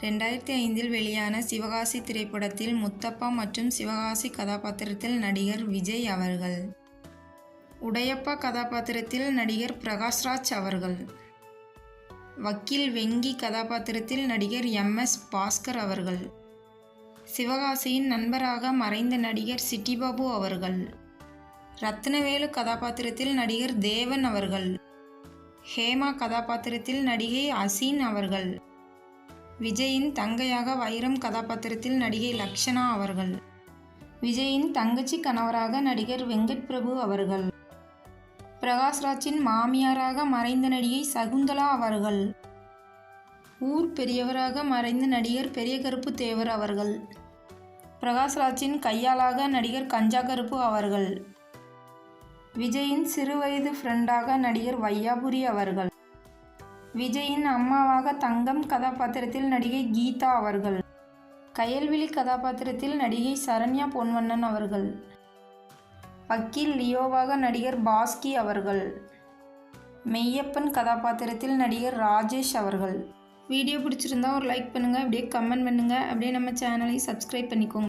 ரெண்டாயிரத்தி ஐந்தில் வெளியான சிவகாசி திரைப்படத்தில் முத்தப்பா மற்றும் சிவகாசி கதாபாத்திரத்தில் நடிகர் விஜய் அவர்கள். உடையப்பா கதாபாத்திரத்தில் நடிகர் பிரகாஷ்ராஜ் அவர்கள். வக்கீல் வெங்கி கதாபாத்திரத்தில் நடிகர் எம். எஸ். பாஸ்கர் அவர்கள். சிவகாசியின் நண்பராக மறைந்த நடிகர் சிட்டிபாபு அவர்கள். ரத்னவேலு கதாபாத்திரத்தில் நடிகர் தேவன் அவர்கள். ஹேமா கதாபாத்திரத்தில் நடிகை அசீன் அவர்கள். விஜயின் தங்கையாக வைரம் கதாபாத்திரத்தில் நடிகை லக்ஷனா அவர்கள். விஜயின் தங்கச்சி கணவராக நடிகர் வெங்கட் பிரபு அவர்கள். பிரகாஷ்ராஜின் மாமியாராக மறைந்த நடிகை சகுந்தலா அவர்கள். ஊர் பெரியவராக மறைந்த நடிகர் பெரிய கருப்பு தேவர் அவர்கள். பிரகாஷ்ராஜின் கையாளாக நடிகர் கஞ்சா கருப்பு அவர்கள். விஜயின் சிறுவயது ஃப்ரெண்டாக நடிகர் வையாபுரி அவர்கள். விஜயின் அம்மாவாக தங்கம் கதாபாத்திரத்தில் நடிகை கீதா அவர்கள். கயல்விழி கதாபாத்திரத்தில் நடிகை சரண்யா பொன்வண்ணன் அவர்கள். வக்கீல் லியோவாக நடிகர் பாஸ்கி அவர்கள். மெய்யப்பன் கதாபாத்திரத்தில் நடிகர் ராஜேஷ் அவர்கள். வீடியோ பிடிச்சிருந்தா ஒரு லைக் பண்ணுங்கள் அப்படியே கமெண்ட் பண்ணுங்கள் அப்படியே நம்ம சேனலை சப்ஸ்கிரைப் பண்ணிக்கோங்க.